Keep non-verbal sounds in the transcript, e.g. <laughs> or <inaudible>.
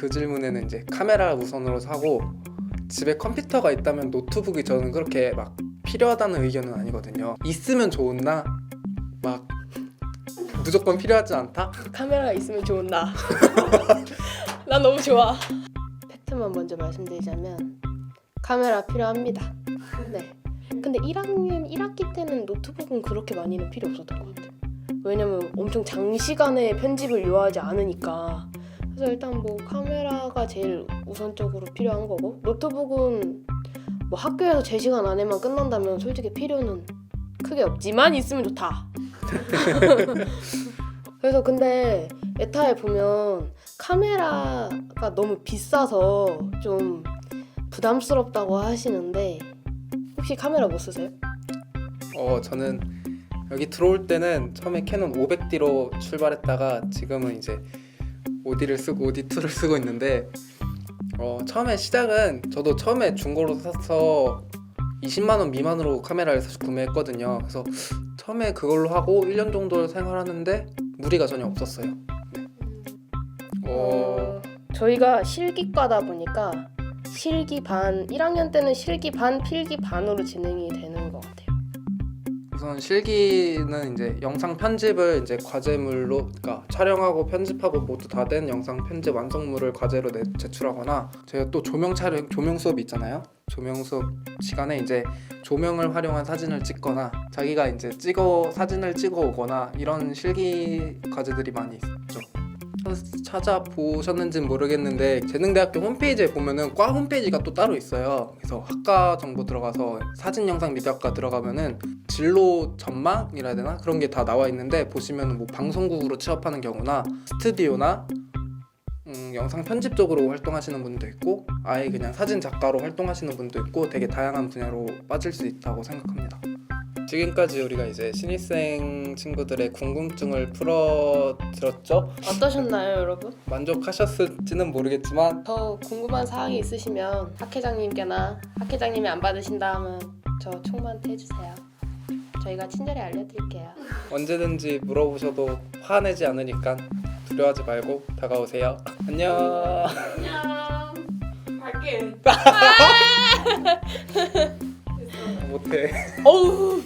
그 질문에는 이제 카메라 우선으로 사고 집에 컴퓨터가 있다면 노트북이 저는 그렇게 막 필요하다는 의견은 아니거든요. 있으면 좋으나 막 무조건 필요하지 않다? 카메라가 있으면 좋은 나. <laughs> 난 너무 좋아. 팩트만 먼저 말씀드리자면 카메라 필요합니다. 네. 근데 1학년 1학기 때는 노트북은 그렇게 많이는 필요 없었던 것 같아요. 왜냐면 엄청 장시간의 편집을 요하지 않으니까. 그래서 일단 뭐 카메라가 제일 우선적으로 필요한 거고 노트북은 뭐 학교에서 제 시간 안에만 끝난다면 솔직히 필요는 크게 없지만 있으면 좋다. <laughs> 그래서 근데 에타에 보면 카메라가 너무 비싸서 좀 부담스럽다고 하시는데 혹시 카메라 못 쓰세요? 어 저는 여기 들어올 때는 처음에 캐논 500D로 출발했다가 지금은 이제 5D를 쓰고 5D2를 쓰고 있는데 어 처음에 시작은 저도 처음에 중고로 사서 20만 원 미만으로 카메라를 사서 구매했거든요. 그래서 처음에 그걸로 하고 1년 정도 생활하는데 무리가 전혀 없었어요. 네. 어, 저희가 실기과다 보니까 실기 반 1학년 때는 실기 반 필기 반으로 진행이 되는 것. 우선 실기는 이제 영상 편집을 이제 과제물로 그러니까 촬영하고 편집하고 모두 다 된 영상 편집 완성물을 과제로 내, 제출하거나 제가 또 조명 촬영 조명 수업이 있잖아요. 조명 수업 시간에 이제 조명을 활용한 사진을 찍거나 자기가 이제 찍어 사진을 찍어 오거나 이런 실기 과제들이 많이 있죠. 찾아보셨는지는 모르겠는데 재능대학교 홈페이지에 보면은 과 홈페이지가 또 따로 있어요. 그래서 학과 정보 들어가서 사진 영상 미디어학과 들어가면은 진로 전망이라 해야 되나 그런 게 다 나와 있는데 보시면 뭐 방송국으로 취업하는 경우나 스튜디오나 음, 영상 편집 쪽으로 활동하시는 분도 있고 아예 그냥 사진 작가로 활동하시는 분도 있고 되게 다양한 분야로 빠질 수 있다고 생각합니다. 지금까지 우리가 이제 신입생 친구들의 궁금증을 풀어드렸죠. 어떠셨나요, 여러분? 만족하셨을지는 모르겠지만 더 궁금한 사항이 있으시면 학 회장님께나 학 회장님이 안 받으신다 하면 저 총무한테 해주세요. 저희가 친절히 알려드릴게요. 언제든지 물어보셔도 화내지 않으니까 두려워하지 말고 다가오세요. 안녕. 안녕. 갈게. 못해. 어우